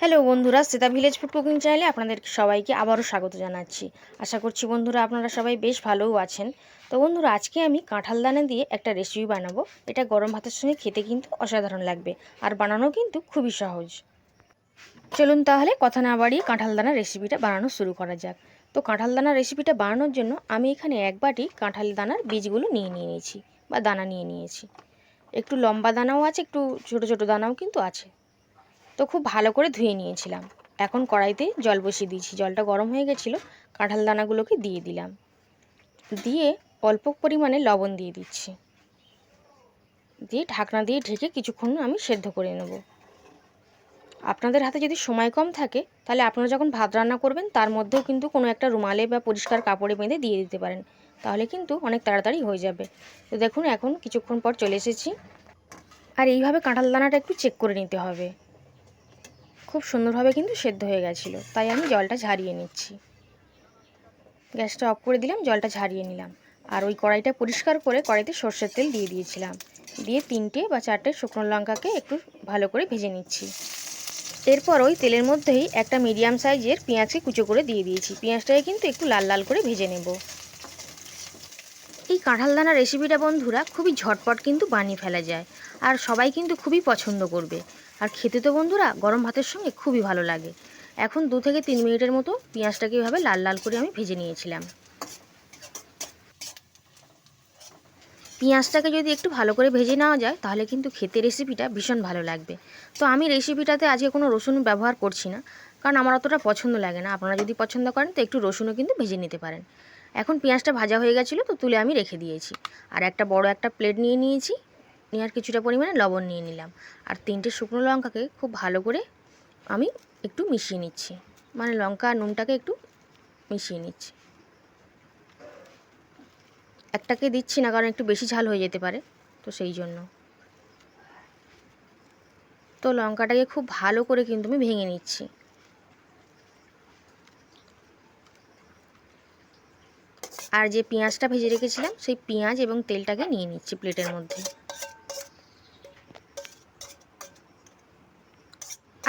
Hello বন্ধুরা Sita village food cooking চ্যানেলে আপনাদের সবাইকে আবারও স্বাগত জানাচ্ছি। আশা করছি বন্ধুরা আপনারা সবাই বেশ ভালোও আছেন। তো বন্ধুরা, আজকে আমি কাঁঠাল দানা দিয়ে একটা রেসিপি বানাবো। এটা গরম ভাতের সঙ্গে খেতে কিন্তু অসাধারণ লাগবে আর বানানো কিন্তু খুবই সহজ। চলুন তাহলে কথা না বাড়িয়ে কাঁঠাল দানা রেসিপিটা বানানো শুরু করা যাক। তো কাঁঠাল দানা রেসিপিটা বানানোর জন্য আমি এখানে এক বাটি কাঁঠাল দানার বীজগুলো নিয়ে নিয়েছি বা দানা নিয়ে নিয়েছি। একটু লম্বা দানাও আছে, একটু ছোট ছোট দানাও কিন্তু আছে। তো খুব ভালো করে ধুয়ে নিয়েছিলাম। এখন কড়াইতে জল বসিয়ে দিয়েছি। জলটা গরম হয়ে গেছিল, কাঁঠাল দানাগুলোকে দিয়ে দিলাম। দিয়ে অল্প পরিমাণে লবণ দিয়ে দিচ্ছি। দিয়ে ঢাকনা দিয়ে ঢেকে কিছুক্ষণ আমি সেদ্ধ করে নেব। আপনাদের হাতে যদি সময় কম থাকে, তাহলে আপনারা যখন ভাত রান্না করবেন, তার মধ্যেও কিন্তু কোনো একটা রুমালে বা পরিষ্কার কাপড়ে বেঁধে দিয়ে দিতে পারেন। তাহলে কিন্তু অনেক তাড়াতাড়ি হয়ে যাবে। তো দেখুন, এখন কিছুক্ষণ পর চলে এসেছি। আর এইভাবে কাঁঠাল দানাটা একটু চেক করে নিতে হবে। খুব সুন্দরভাবে কিন্তু সেদ্ধ হয়ে গেছিল। তাই আমি জলটা ঝারিয়ে নিচ্ছি। গ্যাসটা অফ করে দিলাম, জলটা ঝারিয়ে নিলাম। আর ওই কড়াইটা পরিষ্কার করে কড়াইতে সর্ষের তেল দিয়ে দিয়েছিলাম। দিয়ে তিনটে বা চারটে শুকনো লঙ্কাকে একটু ভালো করে ভেজে নিচ্ছি। এরপর ওই তেলের মধ্যেই একটা মিডিয়াম সাইজের পেঁয়াজকে কুচো করে দিয়ে দিয়েছি। পেঁয়াজটাকে কিন্তু একটু লাল লাল করে ভেজে নেব। কাঁঠাল দানা রেসিপিটা বন্ধুরা খুবই ঝটপট কিন্তু বানিয়ে ফেলা যায়। আর সবাই কিন্তু খুবই পছন্দ করবে। আর খেতে তো বন্ধুরা গরম ভাতের সঙ্গে খুবই ভালো লাগে। এখন দু থেকে তিন মিনিটের মতো পেঁয়াজটাকে এভাবে লাল লাল করে আমি ভেজে নিয়েছিলাম। পেঁয়াজটাকে যদি একটু ভালো করে ভেজে নেওয়া যায়, তাহলে কিন্তু খেতে রেসিপিটা ভীষণ ভালো লাগবে। তো আমি রেসিপিটাতে আজকে কোনো রসুন ব্যবহার করছি না, কারণ আমার অতটা পছন্দ লাগে না। আপনারা যদি পছন্দ করেন, তো একটু রসুনও কিন্তু ভেজে নিতে পারেন। এখন পেঁয়াজটা ভাজা হয়ে গেছিল তো তুলে আমি রেখে দিয়েছি। আর একটা বড় একটা প্লেট নিয়ে নিয়েছি নেওয়ার কিছুটা পরিমাণে লবণ নিয়ে নিলাম। আর তিনটে শুকনো লঙ্কাকে খুব ভালো করে আমি একটু মিশিয়ে নিচ্ছি। মানে লঙ্কা আর নুনটাকে একটু মিশিয়ে নিচ্ছি। একটাকে দিচ্ছি না, কারণ একটু বেশি ঝাল হয়ে যেতে পারে, তো সেই জন্য। তো লঙ্কাটাকে খুব ভালো করে কিন্তু আমি ভেঙে নিচ্ছি। আর যে পেঁয়াজটা ভেজে রেখেছিলাম, সেই পেঁয়াজ এবং তেলটাকে নিয়ে নিচ্ছি প্লেটের মধ্যে।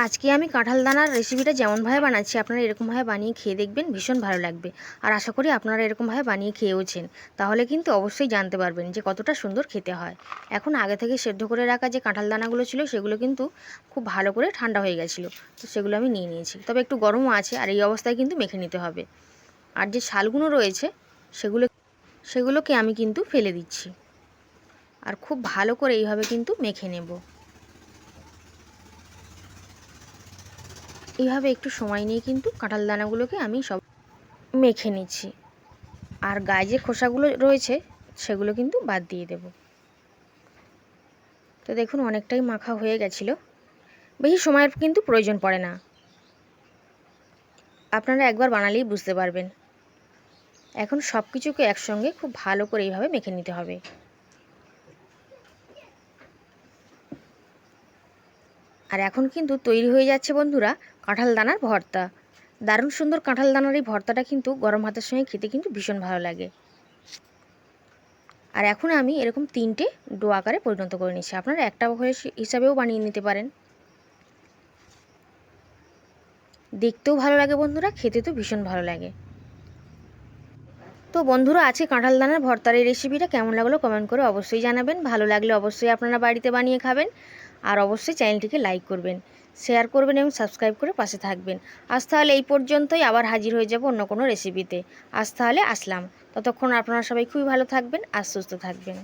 আজকে আমি কাঁঠাল দানার রেসিপিটা যেমনভাবে বানাচ্ছি, আপনারা এরকমভাবে বানিয়ে খেয়ে দেখবেন, ভীষণ ভালো লাগবে। আর আশা করি আপনারা এরকমভাবে বানিয়ে খেয়েওছেন। তাহলে কিন্তু অবশ্যই জানতে পারবেন যে কতটা সুন্দর খেতে হয়। এখন আগে থেকে সেদ্ধ করে রাখা যে কাঁঠাল দানাগুলো ছিল, সেগুলো কিন্তু খুব ভালো করে ঠান্ডা হয়ে গেছিল। তো সেগুলো আমি নিয়ে নিয়েছি। তবে একটু গরমও আছে, আর এই অবস্থায় কিন্তু মেখে নিতে হবে। আর যে শালগুলো রয়েছে সেগুলো, সেগুলোকে আমি কিন্তু ফেলে দিচ্ছি। আর খুব ভালো করে এইভাবে কিন্তু মেখে নেব। এইভাবে একটু সময় নিয়ে কিন্তু কাঁঠাল দানাগুলোকে আমি সব মেখে নিচ্ছি। আর গায়ে যে খোসাগুলো রয়েছে, সেগুলো কিন্তু বাদ দিয়ে দেব। তো দেখুন, অনেকটাই মাখা হয়ে গেছিল। বেশি সময়ের কিন্তু প্রয়োজন পড়ে না। আপনারা একবার বানালেই বুঝতে পারবেন। এখন সব কিছুকে একসঙ্গে খুব ভালো করে এইভাবে মেখে নিতে হবে। আর এখন কিন্তু তৈরি হয়ে যাচ্ছে বন্ধুরা কাঁঠাল দানার ভর্তা। দারুণ সুন্দর কাঁঠাল দানার এই ভর্তাটা কিন্তু গরম ভাতের সঙ্গে খেতে কিন্তু ভীষণ ভালো লাগে। আর এখন আমি এরকম তিনটে ডো আকারে পরিণত করে নিচ্ছি। আপনারা একটা হিসাবেও বানিয়ে নিতে পারেন। দেখতেও ভালো লাগে বন্ধুরা, খেতে তো ভীষণ ভালো লাগে। তো বন্ধুরা আছে কাঁঠাল দানার ভর্তার এই রেসিপিটা কেমন লাগল কমেন্ট করে অবশ্যই জানাবেন। ভালো লাগলে অবশ্যই আপনারা বাড়িতে বানিয়ে খাবেন আর অবশ্যই চ্যানেলটিকে লাইক করবেন শেয়ার করবেন এবং সাবস্ক্রাইব করে পাশে থাকবেন। আজ তাহলে এই পর্যন্তই, আবার হাজির হয়ে যাব অন্য কোনো রেসিপিতে আজ তাহলে আসলাম। ততক্ষণ আপনারা সবাই খুবই ভালো থাকবেন আর সুস্থ থাকবেন।